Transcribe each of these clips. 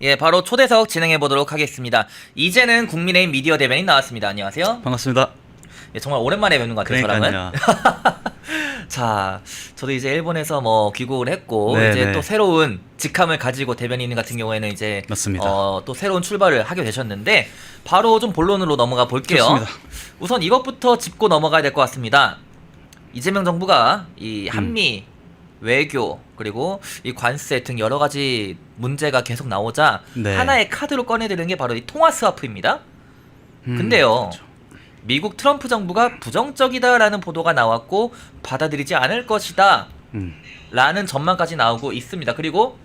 예, 바로 초대석 진행해 보도록 하겠습니다. 이제는 국민의힘 미디어 대변인 나왔습니다. 안녕하세요. 반갑습니다. 예, 정말 오랜만에 뵙는 것 같아요, 그러니까요. 저랑은. 자, 저도 이제 일본에서 뭐 귀국을 했고 네, 이제 네. 또 새로운 직함을 가지고 대변인 같은 경우에는 이제 맞습니다. 어, 또 새로운 출발을 하게 되셨는데 바로 좀 본론으로 넘어가 볼게요. 좋습니다. 우선 이것부터 짚고 넘어가야 될 것 같습니다. 이재명 정부가 이 음. 한미 외교 그리고 이 관세 등 여러 가지 문제가 계속 나오자 네. 하나의 카드로 꺼내드는 게 바로 이 통화 스와프입니다. 음, 근데요. 그렇죠. 미국 트럼프 정부가 부정적이다라는 보도가 나왔고 받아들이지 않을 것이다 음, 라는 전망까지 나오고 있습니다. 그리고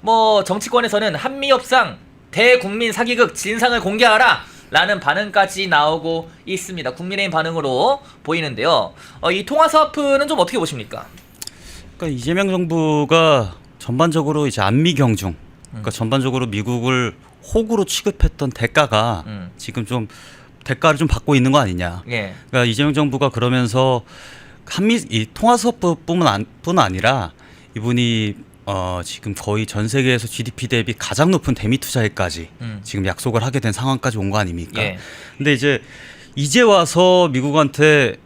뭐 정치권에서는 한미 협상 대국민 사기극 진상을 공개하라 라는 반응까지 나오고 있습니다. 국민의힘 반응으로 보이는데요. 어, 이 통화 스와프는 좀 어떻게 보십니까? 그러니까 이재명 정부가 전반적으로 이제 안미 경중, 음. 그러니까 전반적으로 미국을 호구로 취급했던 대가가 음. 지금 좀 대가를 좀 받고 있는 거 아니냐. 예. 그러니까 이재명 정부가 그러면서 한미 이 통화 수업뿐만 안, 뿐 아니라 이분이 어 지금 거의 전 세계에서 GDP 대비 가장 높은 대미 투자에까지 음. 지금 약속을 하게 된 상황까지 온 거 아닙니까? 예. 근데 이제 이제 와서 미국한테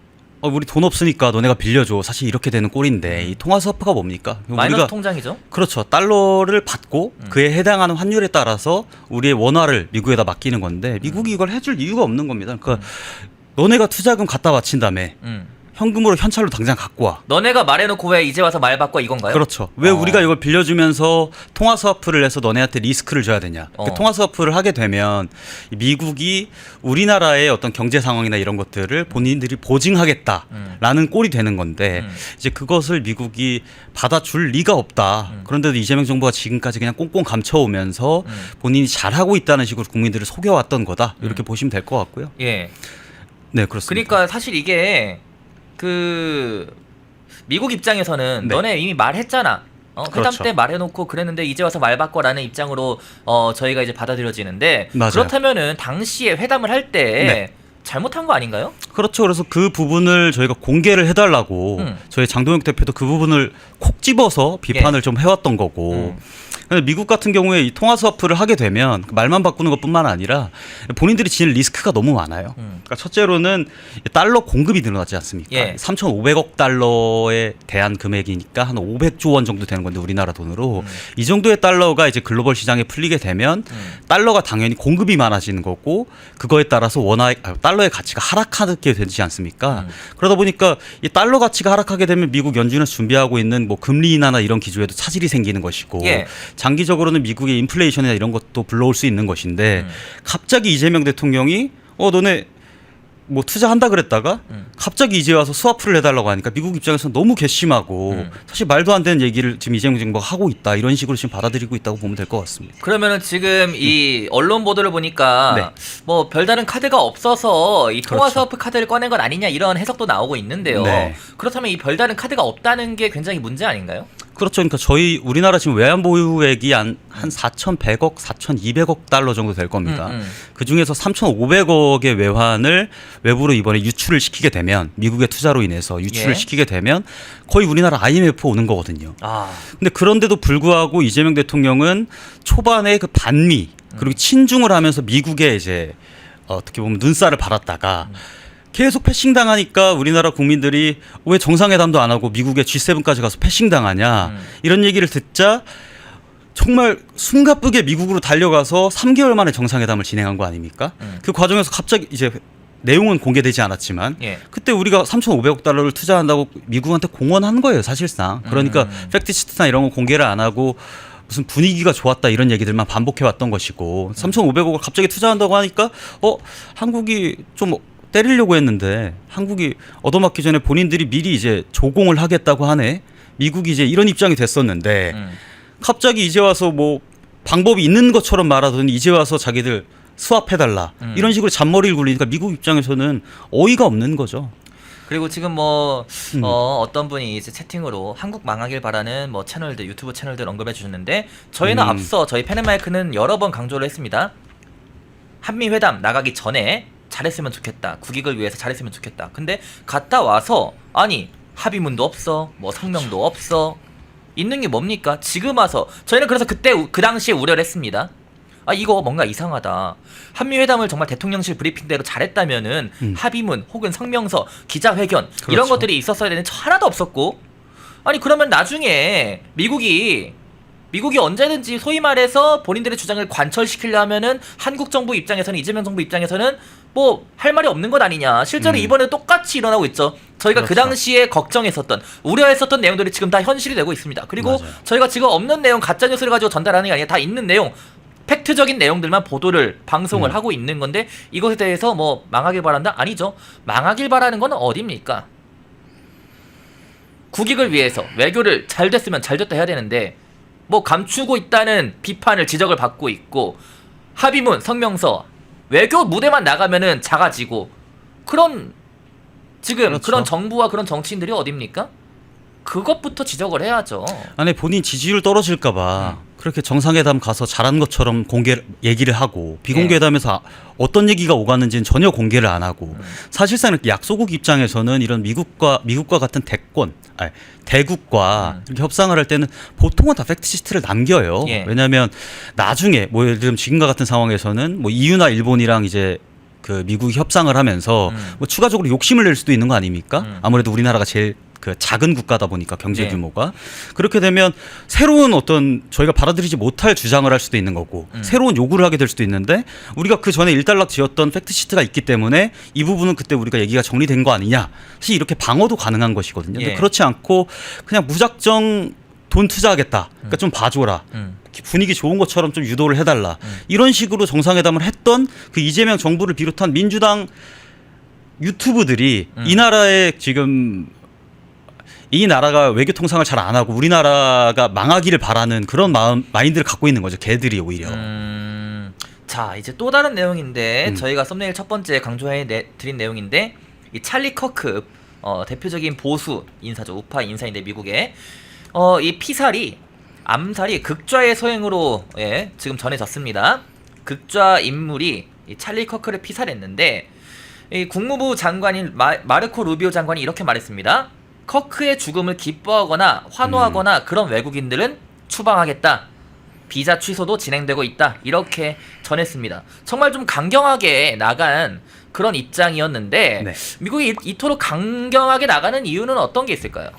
어, 우리 돈 없으니까 너네가 빌려줘. 사실 이렇게 되는 꼴인데 이 통화 스와프가 뭡니까? 마이너스 통장이죠. 그렇죠. 달러를 받고 음. 그에 해당하는 환율에 따라서 우리의 원화를 미국에다 맡기는 건데 미국이 이걸 해줄 이유가 없는 겁니다. 그러니까 너네가 투자금 갖다 바친다며 음. 현금으로 현찰로 당장 갖고 와. 너네가 말해놓고 왜 이제 와서 말 바꿔 이건가요? 그렇죠. 왜 어. 우리가 이걸 빌려주면서 통화 스와프를 해서 너네한테 리스크를 줘야 되냐? 어. 그 통화 스와프를 하게 되면 미국이 우리나라의 어떤 경제 상황이나 이런 것들을 본인들이 보증하겠다라는 음. 꼴이 되는 건데 음. 이제 그것을 미국이 받아줄 리가 없다. 음. 그런데도 이재명 정부가 지금까지 그냥 꽁꽁 감춰오면서 음. 본인이 잘하고 있다는 식으로 국민들을 속여왔던 거다. 이렇게 보시면 될 것 같고요. 예. 네, 그렇습니다. 그러니까 사실 이게 그 미국 입장에서는 네. 너네 이미 말했잖아. 어, 회담 그렇죠. 때 말해놓고 그랬는데 이제 와서 말 바꿔라는 입장으로 어, 저희가 이제 받아들여지는데 맞아요. 그렇다면은 당시에 회담을 할때 네. 잘못한 거 아닌가요? 그렇죠. 그래서 그 부분을 저희가 공개를 해달라고 음. 저희 장동혁 대표도 그 부분을 콕 집어서 비판을 좀 해왔던 거고. 음. 미국 같은 경우에 이 통화 스와프를 하게 되면 그 말만 바꾸는 것뿐만 아니라 본인들이 지는 리스크가 너무 많아요. 음. 그러니까 첫째로는 달러 공급이 늘어나지 않습니까? 예. 3,500억 달러에 대한 금액이니까 한 500조 원 정도 되는 건데 우리나라 돈으로 음. 이 정도의 달러가 이제 글로벌 시장에 풀리게 되면 음. 달러가 당연히 공급이 많아지는 거고 그거에 따라서 원화 아, 달러의 가치가 하락하 게 되지 않습니까? 음. 그러다 보니까 이 달러 가치가 하락하게 되면 미국 연준에서 준비하고 있는 뭐 금리 인하나 이런 기조에도 차질이 생기는 것이고 예. 장기적으로는 미국의 인플레이션이나 이런 것도 불러올 수 있는 것인데 음. 갑자기 이재명 대통령이 어 너네 뭐 투자한다 그랬다가 음. 갑자기 이제 와서 스와프를 해달라고 하니까 미국 입장에서 너무 괘씸하고 음. 사실 말도 안 되는 얘기를 지금 이재명 정부가 하고 있다 이런 식으로 지금 받아들이고 있다고 보면 될 것 같습니다. 그러면은 지금 이 언론 보도를 보니까 음. 네. 뭐 별다른 카드가 없어서 이 통화 그렇죠. 스와프 카드를 꺼낸 건 아니냐 이런 해석도 나오고 있는데요. 네. 그렇다면 이 별다른 카드가 없다는 게 굉장히 문제 아닌가요? 그렇죠. 그러니까 저희 우리나라 지금 외환 보유액이 한, 한 4,100억, 4,200억 달러 정도 될 겁니다. 음, 음. 그 중에서 3,500억의 외환을 외부로 이번에 유출을 시키게 되면 미국의 투자로 인해서 유출을 예. 시키게 되면 거의 우리나라 IMF 오는 거거든요. 아, 근데 그런데도 불구하고 이재명 대통령은 초반에 그 반미 그리고 친중을 하면서 미국에 이제 어, 어떻게 보면 눈살을 바랐다가 계속 패싱 당하니까 우리나라 국민들이 왜 정상회담도 안 하고 미국의 G7까지 가서 패싱 당하냐 음. 이런 얘기를 듣자 정말 숨가쁘게 미국으로 달려가서 3개월 만에 정상회담을 진행한 거 아닙니까? 음. 그 과정에서 갑자기 이제 내용은 공개되지 않았지만 예. 그때 우리가 3,500억 달러를 투자한다고 미국한테 공언한 거예요, 사실상. 그러니까 음. 팩트시트나 이런 거 공개를 안 하고 무슨 분위기가 좋았다 이런 얘기들만 반복해 왔던 것이고 3,500억을 갑자기 투자한다고 하니까 어, 한국이 좀 때리려고 했는데 한국이 얻어맞기 전에 본인들이 미리 이제 조공을 하겠다고 하네. 미국이 이제 이런 입장이 됐었는데 음. 갑자기 이제 와서 뭐 방법이 있는 것처럼 말하더니 이제 와서 자기들 수합해달라 음. 이런 식으로 잔머리를 굴리니까 미국 입장에서는 어이가 없는 거죠. 그리고 지금 뭐 음. 어, 어떤 분이 이제 채팅으로 한국 망하길 바라는 뭐 채널들 유튜브 채널들 언급해 주셨는데 저희는 음. 앞서 저희 펜앤마이크는 여러 번 강조를 했습니다. 한미 회담 나가기 전에 잘했으면 좋겠다. 국익을 위해서 잘했으면 좋겠다. 근데 갔다 와서 아니 합의문도 없어. 뭐 성명도 없어. 있는 게 뭡니까? 지금 와서 저희는 그래서 그때 우- 그 당시에 우려를 했습니다. 아 이거 뭔가 이상하다. 한미 회담을 정말 대통령실 브리핑대로 잘했다면은 음. 합의문 혹은 성명서, 기자회견 이런 그렇죠. 것들이 있었어야 되는데 하나도 없었고 아니 그러면 나중에 미국이 미국이 언제든지 소위 말해서 본인들의 주장을 관철시키려면은 한국 정부 입장에서는 이재명 정부 입장에서는 뭐 할 말이 없는 것 아니냐. 실제로 음. 이번에 똑같이 일어나고 있죠. 저희가 그 그렇죠. 당시에 걱정했었던 우려했었던 내용들이 지금 다 현실이 되고 있습니다. 그리고 맞아요. 저희가 지금 없는 내용 가짜 뉴스를 가지고 전달하는 게 아니라 다 있는 내용 팩트적인 내용들만 보도를 방송을 음. 하고 있는 건데 이것에 대해서 뭐 망하길 바란다 아니죠 망하길 바라는 건 어딥니까 국익을 위해서 외교를 잘 됐으면 잘 됐다 해야 되는데 뭐 감추고 있다는 비판을 지적을 받고 있고 합의문 성명서 외교 무대만 나가면은 작아지고 그런 지금 그렇죠. 그런 정부와 그런 정치인들이 어딥니까 그것부터 지적을 해야죠 아니 본인 지지율 떨어질까봐 음. 그렇게 정상회담 가서 잘한 것처럼 공개 얘기를 하고 예. 비공개회담에서 어떤 얘기가 오갔는지는 전혀 공개를 안 하고 음. 사실상 이렇게 약소국 입장에서는 이런 미국과 미국과 같은 대권 아니, 대국과 음. 이렇게 협상을 할 때는 보통은 다 팩트 시트를 남겨요. 예. 왜냐하면 나중에 뭐 예를 들면 지금과 같은 상황에서는 뭐 EU나 일본이랑 이제 그 미국이 협상을 하면서 음. 뭐 추가적으로 욕심을 낼 수도 있는 거 아닙니까? 음. 아무래도 우리나라가 제일 그 작은 국가다 보니까 경제 네. 규모가 그렇게 되면 새로운 어떤 저희가 받아들이지 못할 주장을 할 수도 있는 거고 음. 새로운 요구를 하게 될 수도 있는데 우리가 그 전에 일단락 지었던 팩트 시트가 있기 때문에 이 부분은 그때 우리가 얘기가 정리된 거 아니냐 사실 이렇게 방어도 가능한 것이거든요. 근데 예. 그렇지 않고 그냥 무작정 돈 투자하겠다. 그러니까 좀 봐줘라. 음. 분위기 좋은 것처럼 좀 유도를 해달라. 음. 이런 식으로 정상회담을 했던 그 이재명 정부를 비롯한 민주당 유튜브들이 음. 이 나라에 지금 이 나라가 외교 통상을 잘 안 하고 우리나라가 망하기를 바라는 그런 마음 마인드를 갖고 있는 거죠. 걔들이 오히려. 음, 자 이제 또 다른 내용인데 음. 저희가 썸네일 첫 번째 강조해 내- 드린 내용인데 이 찰리 커크 어, 대표적인 보수 인사죠 우파 인사인데 미국의 어, 이 피살이 암살이 극좌의 소행으로 예, 지금 전해졌습니다. 극좌 인물이 이 찰리 커크를 피살했는데 이 국무부 장관인 마, 마르코 루비오 장관이 이렇게 말했습니다. 커크의 죽음을 기뻐하거나 환호하거나 그런 외국인들은 추방하겠다. 비자 취소도 진행되고 있다. 이렇게 전했습니다. 정말 좀 강경하게 나간 그런 입장이었는데 네. 미국이 이- 이토록 강경하게 나가는 이유는 어떤 게 있을까요?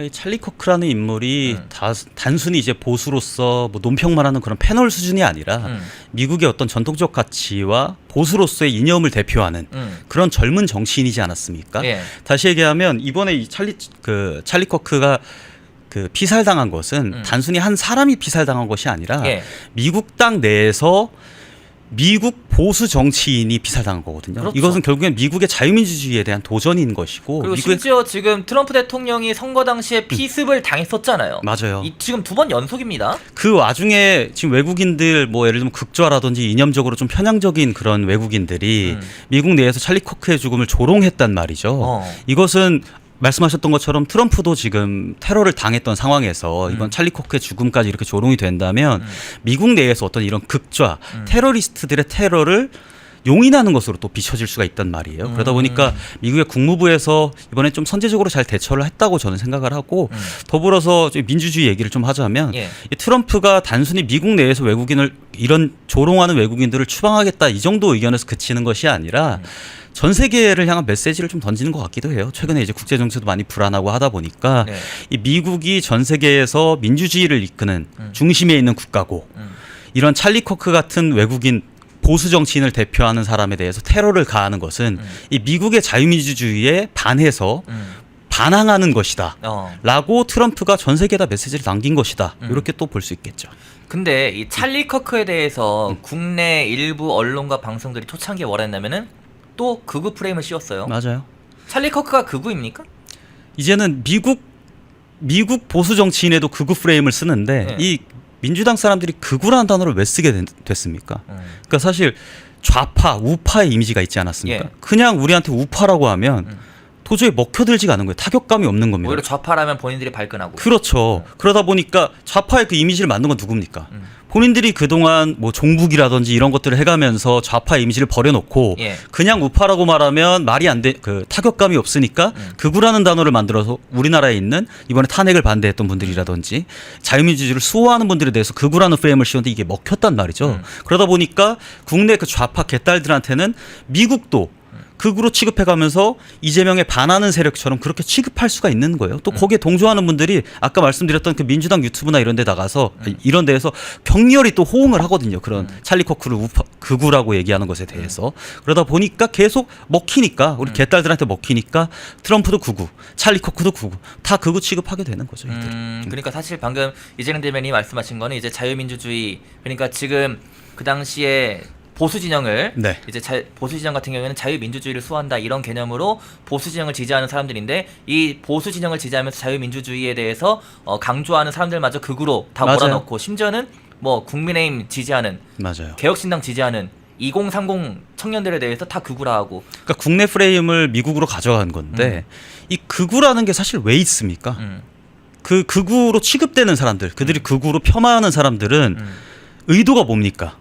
그러니까 이 찰리 커크라는 인물이 음. 다, 단순히 이제 보수로서 뭐 논평만 하는 그런 패널 수준이 아니라 음, 미국의 어떤 전통적 가치와 보수로서의 이념을 대표하는 음, 그런 젊은 정치인이지 않았습니까? 예, 다시 얘기하면 이번에 이 찰리 그 찰리 커크가 그 피살당한 것은 음. 단순히 한 사람이 피살당한 것이 아니라 예. 미국 땅 내에서 미국 보수 정치인이 피살당한 거거든요. 그렇죠. 이것은 결국엔 미국의 자유민주주의에 대한 도전인 것이고 그리고 미국의 심지어 지금 트럼프 대통령이 선거 당시에 피습을 당했었잖아요. 맞아요. 이, 지금 두 번 연속입니다. 그 와중에 지금 외국인들 뭐 예를 들면 극좌라든지 이념적으로 좀 편향적인 그런 외국인들이 음. 미국 내에서 찰리 커크의 죽음을 조롱했단 말이죠. 어. 이것은 말씀하셨던 것처럼 트럼프도 지금 테러를 당했던 상황에서 이번 음. 찰리 코크의 죽음까지 이렇게 조롱이 된다면 음. 미국 내에서 어떤 이런 극좌 음. 테러리스트들의 테러를 용인하는 것으로 또 비춰질 수가 있단 말이에요. 그러다 음. 보니까 미국의 국무부에서 이번에 좀 선제적으로 잘 대처를 했다고 저는 생각을 하고 음. 더불어서 좀 민주주의 얘기를 좀 하자면 예. 이 트럼프가 단순히 미국 내에서 외국인을 이런 조롱하는 외국인들을 추방하겠다 이 정도 의견에서 그치는 것이 아니라 음. 전 세계를 향한 메시지를 좀 던지는 것 같기도 해요. 최근에 이제 국제 정세도 많이 불안하고 하다 보니까 네. 이 미국이 전 세계에서 민주주의를 이끄는 음. 중심에 있는 국가고 음. 이런 찰리 커크 같은 외국인 보수 정치인을 대표하는 사람에 대해서 테러를 가하는 것은 음. 이 미국의 자유민주주의에 반해서 음. 반항하는 것이다. 어. 라고 트럼프가 전 세계에다 메시지를 남긴 것이다. 음. 이렇게 또 볼 수 있겠죠. 근데 이 찰리 커크에 대해서 음. 국내 일부 언론과 방송들이 초창기에 뭐라 했냐면은 또 극우 프레임을 씌웠어요. 맞아요. 찰리 커크가 극우입니까? 이제는 미국 미국 보수 정치인에도 극우 프레임을 쓰는데 네. 이 민주당 사람들이 극우라는 단어를 왜 쓰게 된- 됐습니까? 음. 그러니까 사실 좌파, 우파의 이미지가 있지 않았습니까? 예. 그냥 우리한테 우파라고 하면 음. 도저히 먹혀들지가 않은 거예요. 타격감이 없는 겁니다. 오히려 좌파라면 본인들이 발끈하고. 그렇죠. 그러다 보니까 좌파의 그 이미지를 만든 건 누굽니까? 음. 본인들이 그동안 뭐 종북이라든지 이런 것들을 해가면서 좌파 이미지를 버려놓고 예. 그냥 우파라고 말하면 말이 안 돼, 그 타격감이 없으니까 음. 극우라는 단어를 만들어서 우리나라에 있는 이번에 탄핵을 반대했던 분들이라든지 자유민주주의를 수호하는 분들에 대해서 극우라는 프레임을 씌웠는데 이게 먹혔단 말이죠. 음. 그러다 보니까 국내 그 좌파 개딸들한테는 미국도 극으로 취급해가면서 이재명에 반하는 세력처럼 그렇게 취급할 수가 있는 거예요. 음. 또 거기에 동조하는 분들이 아까 말씀드렸던 그 민주당 유튜브나 이런 데 나가서 음. 이런 데에서 격렬히 또 호응을 하거든요. 그런 찰리 코크를 우파, 극우라고 얘기하는 것에 대해서. 그러다 보니까 계속 먹히니까 우리 개딸들한테 먹히니까 트럼프도 극우, 찰리 코크도 극우, 다 극우 취급하게 되는 거죠. 음, 그러니까 사실 방금 이재명 대변인이 말씀하신 거는 이제 자유민주주의 그러니까 지금 그 당시에 보수 진영을 네. 이제 자, 보수 진영 같은 경우에는 자유민주주의를 수호한다 이런 개념으로 보수 진영을 지지하는 사람들인데 이 보수 진영을 지지하면서 자유민주주의에 대해서 어, 강조하는 사람들마저 극으로 다 맞아요. 몰아넣고 심지어는 뭐 국민의힘 지지하는 맞아요. 개혁신당 지지하는 2030 청년들에 대해서 다 극우라 하고 그러니까 국내 프레임을 미국으로 가져간 건데 이 극우라는 게 사실 왜 있습니까? 음, 그 극우로 취급되는 사람들, 그들이 극우로 폄하하는 사람들은 음, 의도가 뭡니까?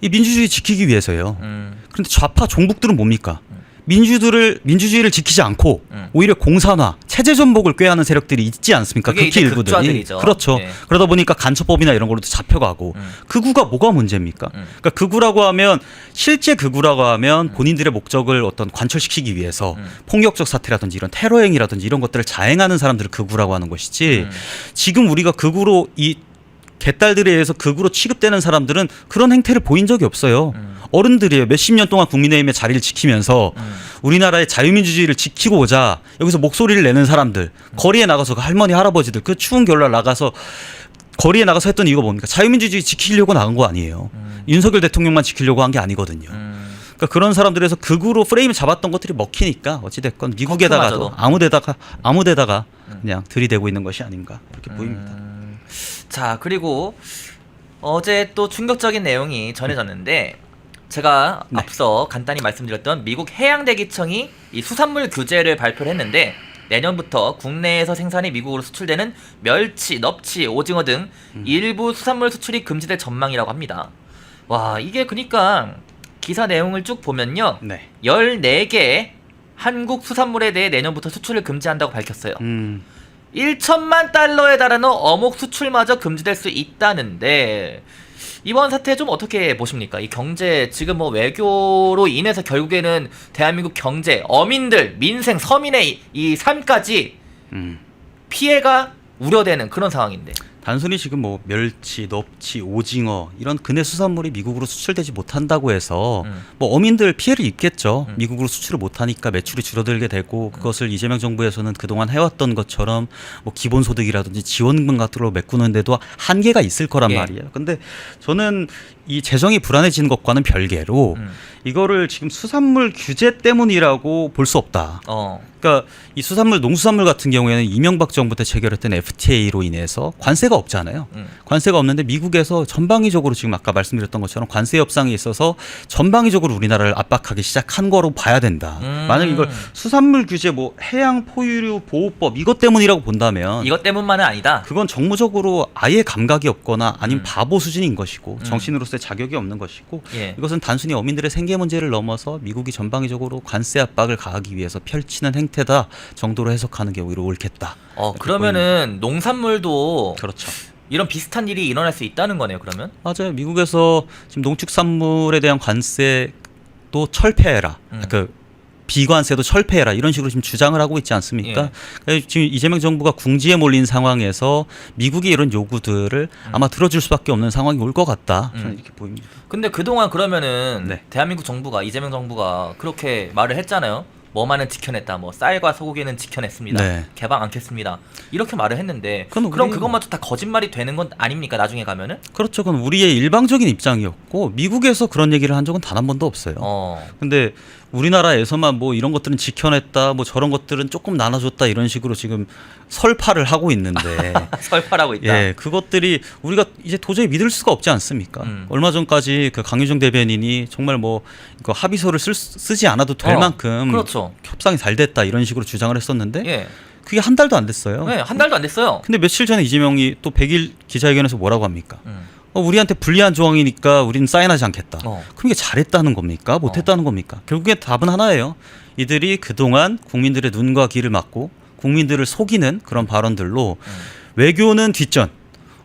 이 민주주의 지키기 위해서예요. 음, 그런데 좌파 종북들은 뭡니까? 민주들을 민주주의를 지키지 않고 음. 오히려 공산화, 체제 전복을 꾀하는 세력들이 있지 않습니까? 극히 일부들이 극좌들이죠. 그렇죠. 예. 그러다 보니까 간첩법이나 이런 걸로도 잡혀가고 음. 극우가 뭐가 문제입니까? 음. 그러니까 극우라고 하면 실제 극우라고 하면 본인들의 목적을 어떤 관철시키기 위해서 음. 폭력적 사태라든지 이런 테러 행위라든지 이런 것들을 자행하는 사람들을 극우라고 하는 것이지 음. 지금 우리가 극우로 이 개딸들에 의해서 극우로 취급되는 사람들은 그런 행태를 보인 적이 없어요. 음. 어른들이에요. 몇십 년 동안 국민의힘의 자리를 지키면서 음. 우리나라의 자유민주주의를 지키고 오자 여기서 목소리를 내는 사람들 거리에 나가서 그 할머니 할아버지들 그 추운 겨울날 나가서 거리에 나가서 했던 이유가 뭡니까? 자유민주주의 지키려고 나간 거 아니에요. 윤석열 대통령만 지키려고 한 게 아니거든요. 음. 그러니까 그런 사람들에서 극우로 프레임을 잡았던 것들이 먹히니까 어찌됐건 미국에다가도. 아무데다가 아무데다가 그냥 들이대고 있는 것이 아닌가 이렇게 보입니다. 음, 자 그리고 어제 또 충격적인 내용이 전해졌는데 제가 네. 앞서 간단히 말씀드렸던 미국 해양대기청이 이 수산물 규제를 발표를 했는데 내년부터 국내에서 생산이 미국으로 수출되는 멸치, 넙치, 오징어 등 음. 일부 수산물 수출이 금지될 전망이라고 합니다. 와 이게 그니까 기사 내용을 쭉 보면요 네. 14개 한국 수산물에 대해 내년부터 수출을 금지한다고 밝혔어요. 음. 1천만 달러에 달하는 어묵 수출마저 금지될 수 있다는데 이번 사태 좀 어떻게 보십니까? 이 경제 지금 뭐 외교로 인해서 결국에는 대한민국 경제, 어민들, 민생, 서민의 이, 이 삶까지 음. 피해가 우려되는 그런 상황인데. 단순히 지금 뭐 멸치, 넙치, 오징어 이런 근해 수산물이 미국으로 수출되지 못한다고 해서 음. 뭐 어민들 피해를 입겠죠. 음. 미국으로 수출을 못하니까 매출이 줄어들게 되고 그것을 이재명 정부에서는 그동안 해왔던 것처럼 뭐 기본소득이라든지 지원금 같은 걸로 메꾸는데도 한계가 있을 거란 예. 말이에요. 근데 저는 이 재정이 불안해지는 것과는 별개로 음. 이거를 지금 수산물 규제 때문이라고 볼 수 없다. 어. 그러니까 이 수산물 농수산물 같은 경우에는 이명박 정부 때 체결했던 FTA로 인해서 관세 가 없잖아요. 음. 관세가 없는데 미국에서 전방위적으로 지금 아까 말씀드렸던 것처럼 관세 협상에 있어서 전방위적으로 우리나라를 압박하기 시작한 거로 봐야 된다. 음. 만약 이걸 수산물 규제 뭐 해양 포유류 보호법 이것 때문이라고 본다면 이것 때문만은 아니다. 그건 정무적으로 아예 감각이 없거나 아니면 음. 바보 수준인 것이고 음. 정신으로서의 자격이 없는 것이고 예. 이것은 단순히 어민들의 생계 문제를 넘어서 미국이 전방위적으로 관세 압박을 가하기 위해서 펼치는 행태다 정도로 해석하는 게 오히려 옳겠다. 어 그러면은 농산물도 그렇죠. 이런 비슷한 일이 일어날 수 있다는 거네요. 그러면. 맞아요. 미국에서 지금 농축산물에 대한 관세도 철폐해라. 음. 그 비관세도 철폐해라 이런 식으로 지금 주장을 하고 있지 않습니까? 예. 그래서 지금 이재명 정부가 궁지에 몰린 상황에서 미국이 이런 요구들을 아마 들어줄 수밖에 없는 상황이 올 것 같다. 저는 음. 이렇게 보입니다. 근데 그동안 그러면은 네. 대한민국 정부가 이재명 정부가 그렇게 말을 했잖아요. 뭐만은 지켜냈다. 뭐 쌀과 소고기는 지켜냈습니다. 네. 개방 않겠습니다. 이렇게 말을 했는데 그럼 우리- 그것마저 다 거짓말이 되는 건 아닙니까? 나중에 가면은? 그렇죠. 그건 우리의 일방적인 입장이었고 미국에서 그런 얘기를 한 적은 단 한 번도 없어요. 어. 근데 우리나라에서만 뭐 이런 것들은 지켜냈다, 뭐 저런 것들은 조금 나눠줬다 이런 식으로 지금 설파를 하고 있는데 설파라고 있다. 예, 그것들이 우리가 이제 도저히 믿을 수가 없지 않습니까? 음. 얼마 전까지 그 강유정 대변인이 정말 뭐 이거 합의서를 쓸, 수- 쓰지 않아도 될 어, 만큼 그렇죠. 협상이 잘 됐다 이런 식으로 주장을 했었는데 예. 그게 한 달도 안 됐어요. 네, 한 달도 안 됐어요. 근데 며칠 전에 이재명이 또 100일 기자회견에서 뭐라고 합니까? 음. 어, 우리한테 불리한 조항이니까 우리는 사인하지 않겠다. 어. 그럼 이게 잘했다는 겁니까? 못했다는 겁니까? 결국에 답은 하나예요. 이들이 그동안 국민들의 눈과 귀를 막고 국민들을 속이는 그런 발언들로 음. 외교는 뒷전,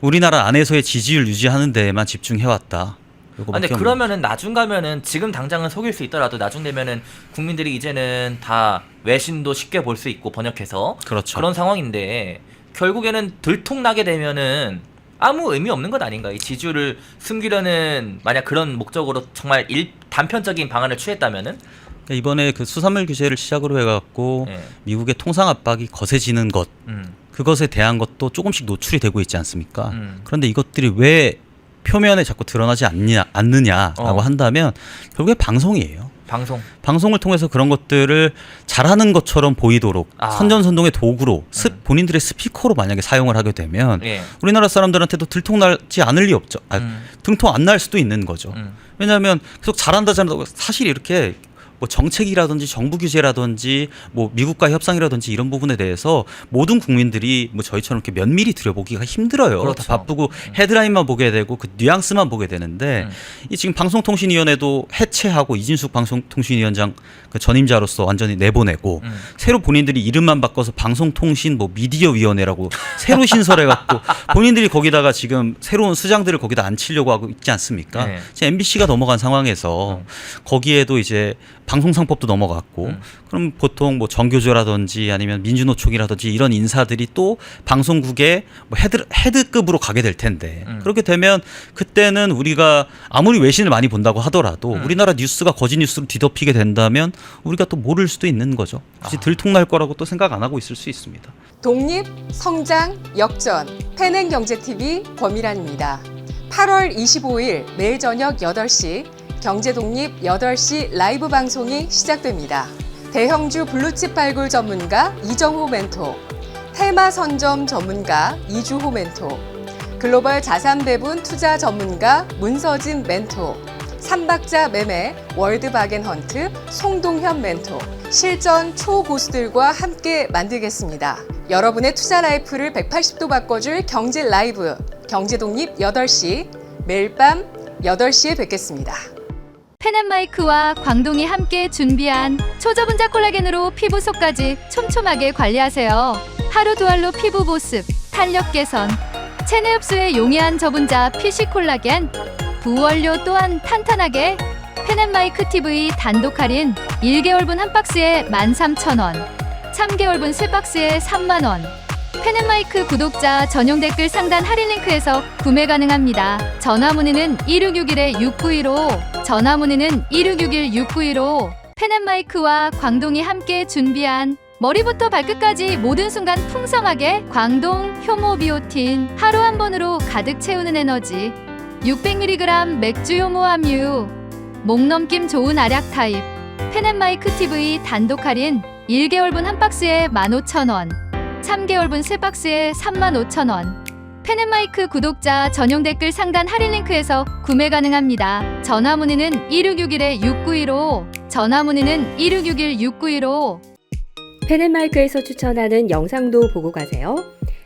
우리나라 안에서의 지지율 유지하는 데에만 집중해왔다. 아, 근데 그러면은 나중 가면은 지금 당장은 속일 수 있더라도 나중 되면은 국민들이 이제는 다 외신도 쉽게 볼 수 있고 번역해서 그렇죠. 그런 상황인데 결국에는 들통나게 되면은 아무 의미 없는 것 아닌가? 이 지지율을 숨기려는 만약 그런 목적으로 정말 일 단편적인 방안을 취했다면은 그러니까 이번에 그 수산물 규제를 시작으로 해갖고 예. 미국의 통상 압박이 거세지는 것, 음. 그것에 대한 것도 조금씩 노출이 되고 있지 않습니까? 음. 그런데 이것들이 왜 표면에 자꾸 드러나지 않냐, 않느냐라고 어. 한다면 결국에 방송이에요. 방송 방송을 통해서 그런 것들을 잘하는 것처럼 보이도록 아. 선전선동의 도구로 스- 음. 본인들의 스피커로 만약에 사용을 하게 되면 예. 우리나라 사람들한테도 들통나지 않을 리 없죠. 아, 음. 등통 안 날 수도 있는 거죠. 음. 왜냐하면 계속 잘한다 잘한다 사실 이렇게 뭐 정책이라든지 정부 규제라든지 뭐 미국과 협상이라든지 이런 부분에 대해서 모든 국민들이 뭐 저희처럼 이렇게 면밀히 들여보기가 힘들어요. 그렇죠. 다 바쁘고 헤드라인만 보게 되고 그 뉘앙스만 보게 되는데 음. 이 지금 방송통신위원회도 해체하고 이진숙 방송통신위원장 그 전임자로서 완전히 내보내고 음. 새로 본인들이 이름만 바꿔서 방송통신 뭐 미디어 위원회라고 새로 신설해 갖고 본인들이 거기다가 지금 새로운 수장들을 거기다 앉히려고 하고 있지 않습니까? 네. 지금 MBC가 넘어간 상황에서 음. 거기에도 이제 방송상법도 넘어갔고 음. 그럼 보통 뭐 정교조라든지 아니면 민주노총이라든지 이런 인사들이 또 방송국의 뭐 헤드 헤드급으로 가게 될 텐데 음. 그렇게 되면 그때는 우리가 아무리 외신을 많이 본다고 하더라도 음. 우리나라 뉴스가 거짓 뉴스로 뒤덮이게 된다면 우리가 또 모를 수도 있는 거죠. 굳이 아. 들통날 거라고 또 생각 안 하고 있을 수 있습니다. 독립, 성장, 역전, 패행경제TV 권미란입니다. 8월 25일 매일 저녁 8시 경제독립 8시 라이브 방송이 시작됩니다. 대형주 블루칩 발굴 전문가 이정호 멘토, 테마 선점 전문가 이주호 멘토, 글로벌 자산 배분 투자 전문가 문서진 멘토, 삼박자 매매 월드 바겐 헌트 송동현 멘토 실전 초고수들과 함께 만들겠습니다. 여러분의 투자 라이프를 180도 바꿔줄 경제 라이브 경제 독립 8시 매일 밤 8시에 뵙겠습니다. 펜앤마이크와 광동이 함께 준비한 초저분자 콜라겐으로 피부 속까지 촘촘하게 관리하세요. 하루 두 알로 피부 보습, 탄력 개선, 체내 흡수에 용이한 저분자 PC 콜라겐, 부원료 또한 탄탄하게 펜앤마이크 TV 단독 할인 1개월분 한 박스에 13,000원, 3개월분 세 박스에 3만원, 펜앤마이크 구독자 전용 댓글 상단 할인 링크에서 구매 가능합니다. 전화 문의는 1661-6915, 전화 문의는 1661-6915. 펜앤마이크와 광동이 함께 준비한 머리부터 발끝까지 모든 순간 풍성하게 광동 효모 비오틴 하루 한 번으로 가득 채우는 에너지. 600mg 맥주 효모 함유. 목 넘김 좋은 알약 타입. 펜앤마이크 TV 단독 할인 1개월분 한 박스에 15,000원 3개월분 세 박스에 35,000원. 펜앤마이크 구독자 전용 댓글 상단 할인 링크에서 구매 가능합니다. 전화 문의는 1661-6915. 전화 문의는 1661-6915. 펜앤마이크에서 추천하는 영상도 보고 가세요.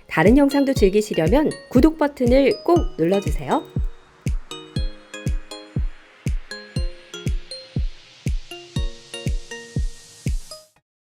다른 영상도 즐기시려면 구독 버튼을 꼭 눌러주세요.